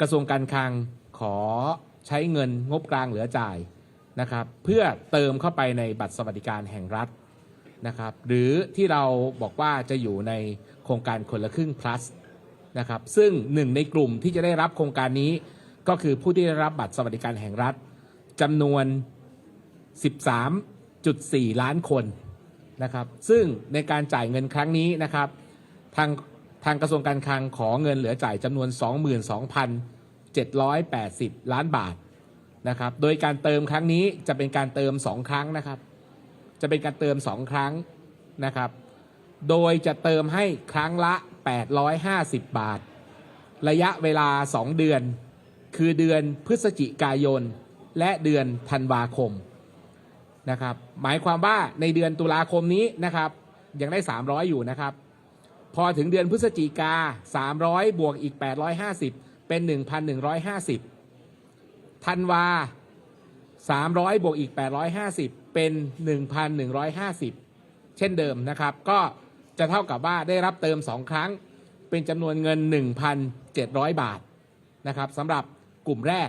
กระทรวงการคลังขอใช้เงินงบกลางเหลือจ่ายนะครับ เพื่อเติมเข้าไปในบัตรสวัสดิการแห่งรัฐนะครับ หรือที่เราบอกว่าจะอยู่ในโครงการคนละครึ่ง plus นะครับ ซึ่งหนึ่งในกลุ่มที่จะได้รับโครงการนี้ ก็คือผู้ที่ได้รับบัตรสวัสดิการแห่งรัฐจำนวน 13.4 ล้านคนนะครับ ซึ่งในการจ่ายเงินครั้งนี้นะครับ ทาง ทางกระทรวงการคลังขอเงินเหลือจ่ายจำนวน 22,780 ล้านบาทนะครับ โดยการเติมครั้งนี้จะเป็นการเติม 2 ครั้งนะครับ จะเป็นการเติม 2 ครั้งนะครับ โดยจะเติมให้ครั้งละ 850 บาท ระยะเวลา 2 เดือน คือเดือนพฤศจิกายน และเดือนธันวาคมนะครับ หมายความว่าในเดือนตุลาคมนี้นะครับ ยังได้ 300 อยู่นะครับ พอถึงเดือนพฤศจิกา 300 บวกอีก 850 เป็น 1,150ธันวา 300 บวกอีก 850 เป็น 1,150 เช่นเดิมนะครับ ก็จะเท่ากับว่าได้รับเติม 2 ครั้ง เป็นจำนวนเงิน 1,700 บาทนะครับสำหรับกลุ่มแรก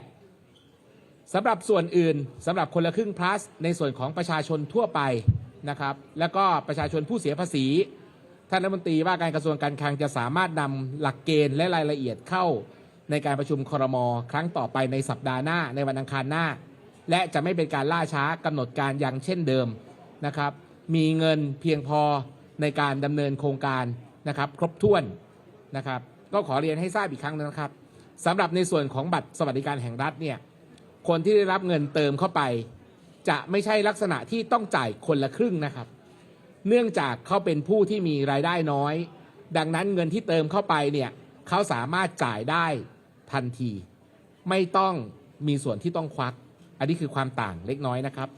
สำหรับส่วนอื่นสำหรับคนละครึ่ง plus ในส่วนของประชาชนทั่วไปนะครับ แล้วก็ประชาชนผู้เสียภาษี ท่านรัฐมนตรีว่าการกระทรวงการคลังจะสามารถนำหลักเกณฑ์และรายละเอียดเข้า ในการประชุมครม ครั้งต่อไปในสัปดาห์หน้าในวันอังคารหน้า และจะไม่เป็นการล่าช้ากำหนดการอย่างเช่นเดิมนะครับ มีเงินเพียงพอในการดำเนินโครงการนะครับ ครบถ้วนนะครับ ก็ขอเรียนให้ทราบอีกครั้งนะครับสำหรับในส่วนของบัตรสวัสดิการแห่งรัฐเนี่ยคนที่ได้รับเงินเติมเข้าไป จะไม่ใช่ลักษณะที่ต้องจ่ายคนละครึ่งนะครับ เนื่องจากเขาเป็นผู้ที่มีรายได้น้อย ดังนั้นเงินที่เติมเข้าไปเนี่ยเขาสามารถจ่ายได้ทันที ไม่ต้องมีส่วนที่ต้องควัก อันนี้คือความต่างเล็กน้อยนะครับ